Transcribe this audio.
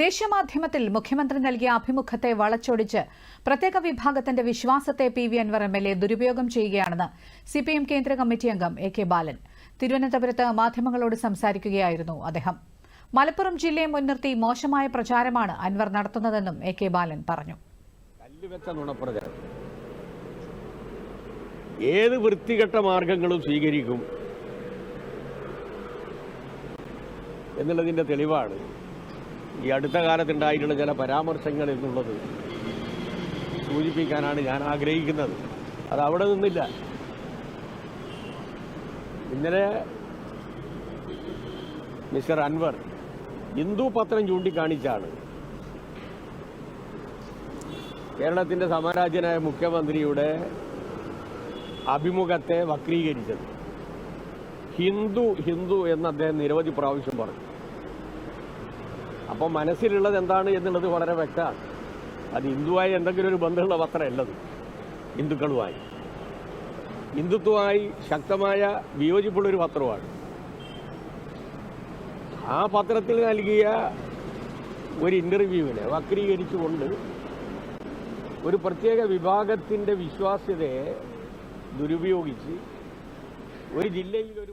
ദേശീയമാധ്യമത്തിൽ മുഖ്യമന്ത്രി നൽകിയ അഭിമുഖത്തെ വളച്ചൊടിച്ച് പ്രത്യേക വിഭാഗത്തിന്റെ വിശ്വാസത്തെ P V Anvar M L A ദുരുപയോഗം ചെയ്യുകയാണെന്ന് സിപിഎം കേന്ദ്ര കമ്മിറ്റി അംഗം എ കെ ബാലൻ തിരുവനന്തപുരത്ത് മാധ്യമങ്ങളോട് സംസാരിക്കുകയായിരുന്നു അദ്ദേഹം. മലപ്പുറം ജില്ലയെ മുൻനിർത്തി മോശമായ പ്രചാരമാണ് അൻവർ നടത്തുന്നതെന്നും എ കെ ബാലൻ പറഞ്ഞു. ഏത് വൃത്തികെട്ട മാർഗങ്ങളും സ്വീകരിക്കും എന്നുള്ളതിന്റെ തെളിവാണ് ഈ അടുത്ത കാലത്തുണ്ടായിട്ടുള്ള ചില പരാമർശങ്ങൾ എന്നുള്ളത് സൂചിപ്പിക്കാനാണ് ഞാൻ ആഗ്രഹിക്കുന്നത്. അത് അവിടെ നിന്നില്ല. ഇന്നലെ മിസ്റ്റർ അൻവർ ഹിന്ദു പത്രം ചൂണ്ടിക്കാണിച്ചാണ് കേരളത്തിന്റെ സമരാജ്യനായ മുഖ്യമന്ത്രിയുടെ അഭിമുഖത്തെ വക്രീകരിച്ചത്. ഹിന്ദു ഹിന്ദു എന്ന് അദ്ദേഹം നിരവധി പ്രാവശ്യം പറഞ്ഞു. അപ്പോൾ മനസ്സിലുള്ളത് എന്താണ് എന്നുള്ളത് വളരെ വ്യക്തമാണ്. അത് ഹിന്ദുവായി എന്തെങ്കിലും ഒരു ബന്ധമുള്ള പത്രമല്ലത് ഹിന്ദുക്കളുമായി. ഹിന്ദുത്വമായി ശക്തമായ വിയോജിപ്പുള്ളൊരു പത്രമാണ് ആ പത്രത്തിൽ നൽകിയ ഒരു ഇന്റർവ്യൂവിനെ വക്രീകരിച്ചുകൊണ്ട് ഒരു പ്രത്യേക വിഭാഗത്തിന്റെ വിശ്വാസ്യതയെ ദുരുപയോഗിച്ച് ഒരു ജില്ലയിൽ ഒരു